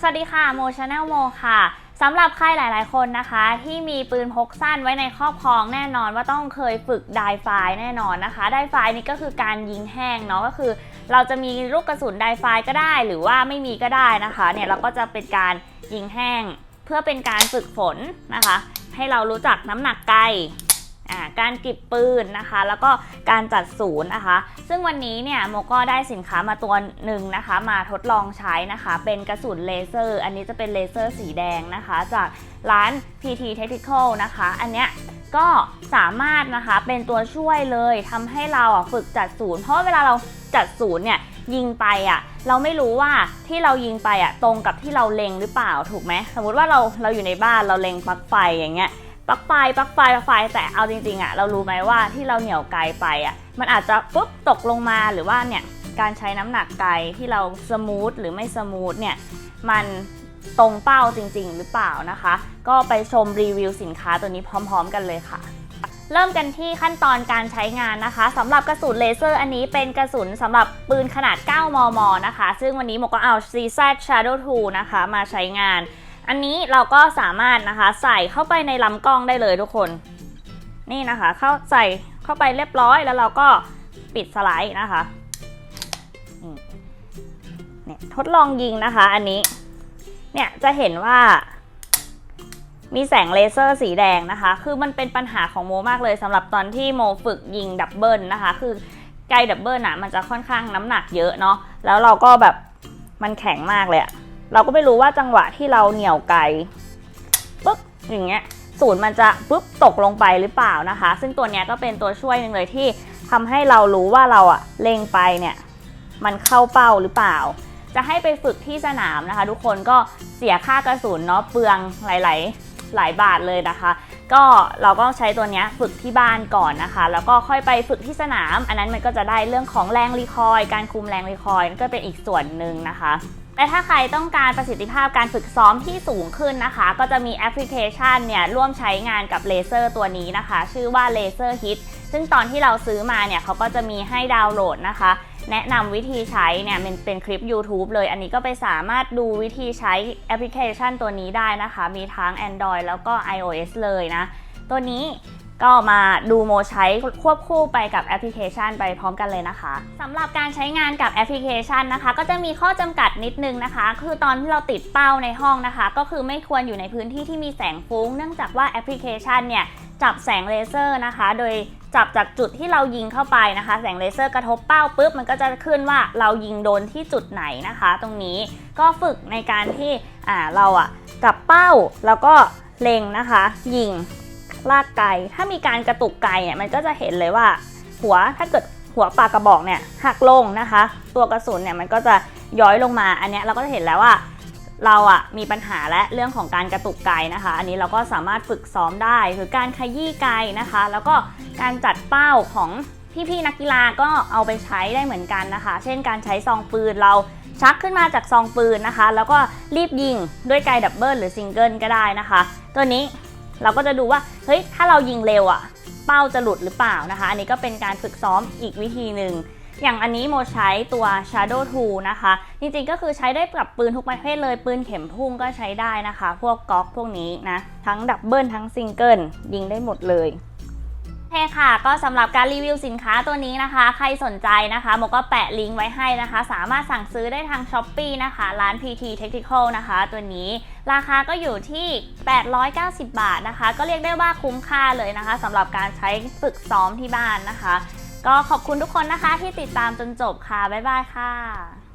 สวัสดีค่ะโมชาแนลโมค่ะสำหรับใครหลาย ๆ คนนะคะ ที่มีปืนพกสั้นไว้ในครอบครองแน่นอนว่าต้องเคยฝึกไดไฟแน่นอนนะคะไดไฟนี่ก็คือการยิงแห้งเนาะก็คือ เราจะมีลูกกระสุนไดไฟก็ได้ หรือว่าไม่มีก็ได้นะคะเนี่ยเราก็จะเป็นการยิงแห้ง เพื่อเป็นการฝึกฝนนะคะ ให้เรารู้จักน้ำหนักไกอ่า การเก็บปืนนะคะ แล้วก็การจัดศูนย์นะคะ ซึ่งวันนี้เนี่ยโมก็ได้สินค้ามาตัวหนึ่งนะคะ มาทดลองใช้นะคะ เป็นกระสุนเลเซอร์ อันนี้จะเป็นเลเซอร์สีแดงนะคะ จากร้าน PT Technical นะคะ อันเนี้ยก็สามารถนะคะเป็นตัวช่วยเลยทำให้เราฝึกจัดศูนย์ เพราะเวลาเราจัดศูนย์เนี่ยยิงไปอะเราไม่รู้ว่าที่เรายิงไปอะตรงกับที่เราเล็งหรือเปล่าถูกไหมสมมติว่าเราเราอยู่ในบ้านเราเล็งปลั๊กไฟอย่างเงี้ย ปลั๊กไฟปลั๊กไฟปลั๊กไฟแต่เอาจริงๆอะเรารู้ไหมว่าที่เราเหนี่ยวไกลไปอะมันอาจจะปุ๊บตกลงมาหรือว่าเนี่ยการใช้น้ำหนักไกลที่เราสมูทหรือไม่สมูทเนี่ยมันตรงเป้าจริง ๆ หรือเปล่านะคะ ก็ไปชมรีวิวสินค้าตัวนี้พร้อม ๆ กันเลยค่ะเริ่มกันที่ขั้นตอนการใช้งานนะคะสำหรับกระสุนเลเซอร์อันนี้เป็นกระสุนสำหรับปืนขนาด 9 มม นะคะ ซึ่งวันนี้โมก็เอา CZ Shadow 2 นะคะ มาใช้งาน อันนี้เราก็สามารถนะคะใส่เข้าไปในลำกล้องได้เลยทุกคน นี่นะคะเข้าใส่เข้าไปเรียบร้อยแล้วเราก็ปิดสไลด์นะคะเนี่ยทดลองยิงนะคะ อันนี้ เนี่ยจะเห็นว่ามีแสงเลเซอร์สีแดงนะคะ คือมันเป็นปัญหาของโมมากเลยสำหรับตอนที่โมฝึกยิงดับเบิลนะคะ คือไกลดับเบิลอะมันจะค่อนข้างน้ำหนักเยอะเนาะ แล้วเราก็แบบมันแข็งมากเลยอะ เราก็ไม่รู้ว่าจังหวะที่เราเหนี่ยวไกลปุ๊บอย่างเงี้ยศูนย์มันจะปุ๊บตกลงไปหรือเปล่านะคะ ซึ่งตัวเนี้ยก็เป็นตัวช่วยหนึ่งเลยที่ทำให้เรารู้ว่าเราอะเล็งไปเนี่ยมันเข้าเป้าหรือเปล่า จะให้ไปฝึกที่สนามนะคะ ทุกคนก็เสียค่ากระสุนเนาะเปลืองหลายๆหลายบาทเลยนะคะ ก็เราก็ใช้ตัวเนี้ยฝึกที่บ้านก่อนนะคะ แล้วก็ค่อยไปฝึกที่สนาม อันนั้นมันก็จะได้เรื่องของแรงรีคอยล์การคุมแรงรีคอยล์ก็เป็นอีกส่วนหนึ่งนะคะ และถ้าใครต้องการประสิทธิภาพการฝึกซ้อมที่สูงขึ้นนะคะ ก็จะมีแอปพลิเคชันเนี่ยร่วมใช้งานกับเลเซอร์ตัวนี้นะคะ ชื่อว่า Laser Hit ซึ่งตอนที่เราซื้อมาเนี่ยเขาก็จะมีให้ดาวน์โหลดนะคะ แนะนำวิธีใช้เนี่ยมันเป็นคลิป YouTube เลย อันนี้ก็ไปสามารถดูวิธีใช้แอปพลิเคชันตัวนี้ได้นะคะ มีทั้ง Android แล้วก็ iOS เลยนะ ตัวนี้ ก็มาดูโมใช้ควบคู่ไปกับแอปพลิเคชันไปพร้อมกันเลยนะคะสำหรับการใช้งานกับแอปพลิเคชันนะคะ ก็จะมีข้อจำกัดนิดนึงนะคะ คือตอนที่เราติดเป้าในห้องนะคะ ก็คือไม่ควรอยู่ในพื้นที่ที่มีแสงฟุ้ง เนื่องจากว่าแอปพลิเคชันเนี่ยจับแสงเลเซอร์นะคะ โดยจับจากจุดที่เรายิงเข้าไปนะคะ แสงเลเซอร์กระทบเป้าปุ๊บมันก็จะขึ้นว่าเรายิงโดนที่จุดไหนนะคะ ตรงนี้ก็ฝึกในการที่เราอะกลับเป้าแล้วก็เล็งนะคะ ยิง ลากไกลถ้ามีการกระตุกไกลเนี่ยมันก็จะเห็นเลยว่า หัวถ้าเกิดหัวปากกระบอกเนี่ยหักลงนะคะ ตัวกระสุนเนี่ยมันก็จะย้อยลงมาอันเนี้ยเราก็จะเห็นแล้วว่าเราอะมีปัญหาและเรื่องของการกระตุกไกนะคะ อันนี้เราก็สามารถฝึกซ้อมได้หรือการขยี้ไกนะคะ แล้วก็การจัดเป้าของพี่ๆนักกีฬาก็เอาไปใช้ได้เหมือนกันนะคะ เช่นการใช้ซองปืนเราชักขึ้นมาจากซองปืนนะคะ แล้วก็รีบยิงด้วยไกดับเบิลหรือซิงเกิลก็ได้นะคะ ตัวนี้ เราก็จะดูว่าเฮ้ยถ้าเรายิงเร็วอะเป้าจะหลุดหรือเปล่านะคะ อันนี้ก็เป็นการฝึกซ้อมอีกวิธีหนึ่งอย่างอันนี้โมใช้ตัว Shadow 2 นะคะ จริงๆก็คือใช้ได้กับปืนทุกประเภทเลย ปืนเข็มพุ่งก็ใช้ได้นะคะ พวกก๊อกพวกนี้นะ ทั้งดับเบิลทั้งซิงเกิลยิงได้หมดเลย โอเคค่ะ ก็สำหรับการรีวิวสินค้าตัวนี้นะคะ ใครสนใจนะคะโมก็แปะลิงก์ไว้ให้นะคะ สามารถสั่งซื้อได้ทาง s h อ p e e นะคะ ร้าน PT Technical นะคะ ตัวนี้ราคาก็อยู่ที่ 890 บาทนะคะ ก็เรียกได้ว่าคุ้มค่าเลยนะคะสำหรับการใช้ฝึกซ้อมที่บ้านนะคะ ก็ขอบคุณทุกคนนะคะที่ติดตามจนจบค่ะ บ๊ายบายค่ะ